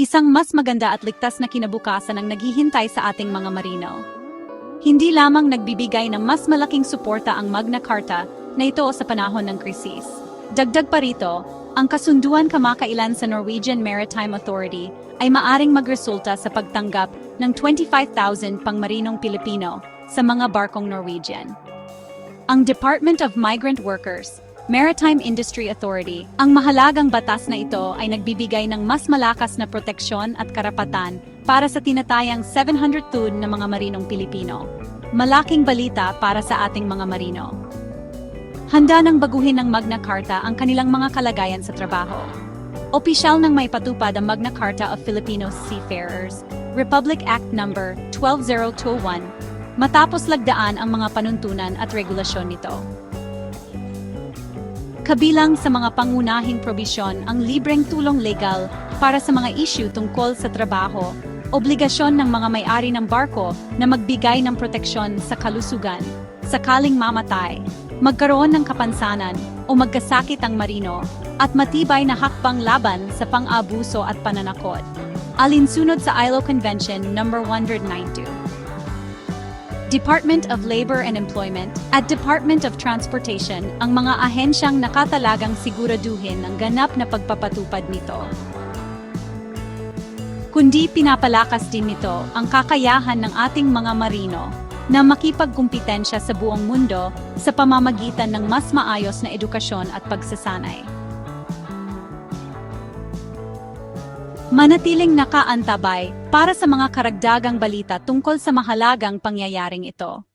Isang mas maganda at ligtas na kinabukasan ang naghihintay sa ating mga marino. Hindi lamang nagbibigay ng mas malaking suporta ang Magna Carta na ito sa panahon ng krisis. Dagdag pa rito, ang kasunduan kamakailan sa Norwegian Maritime Authority ay maaring magresulta sa pagtanggap ng 25,000 pangmarinong Pilipino sa mga barkong Norwegian. Ang Department of Migrant Workers, Maritime Industry Authority, ang mahalagang batas na ito ay nagbibigay ng mas malakas na proteksyon at karapatan para sa tinatayang 700 na mga marinong Pilipino. Malaking balita para sa ating mga marino. Handa nang baguhin ng Magna Carta ang kanilang mga kalagayan sa trabaho. Opisyal nang may patupad ang Magna Carta of Filipino Seafarers, Republic Act No. 12021, matapos lagdaan ang mga panuntunan at regulasyon nito. Kabilang sa mga pangunahing probisyon ang libreng tulong legal para sa mga issue tungkol sa trabaho, obligasyon ng mga may-ari ng barko na magbigay ng proteksyon sa kalusugan, sakaling mamatay, magkaroon ng kapansanan o magkasakit ang marino, at matibay na hakbang laban sa pang-abuso at pananakot. Alinsunod sa ILO Convention No. 192. Department of Labor and Employment at Department of Transportation ang mga ahensyang nakatalagang siguraduhin ang ganap na pagpapatupad nito. Kundi pinapalakas din nito ang kakayahan ng ating mga marino na makipagkumpetensya sa buong mundo sa pamamagitan ng mas maayos na edukasyon at pagsasanay. Manatiling nakaantabay para sa mga karagdagang balita tungkol sa mahalagang pangyayaring ito.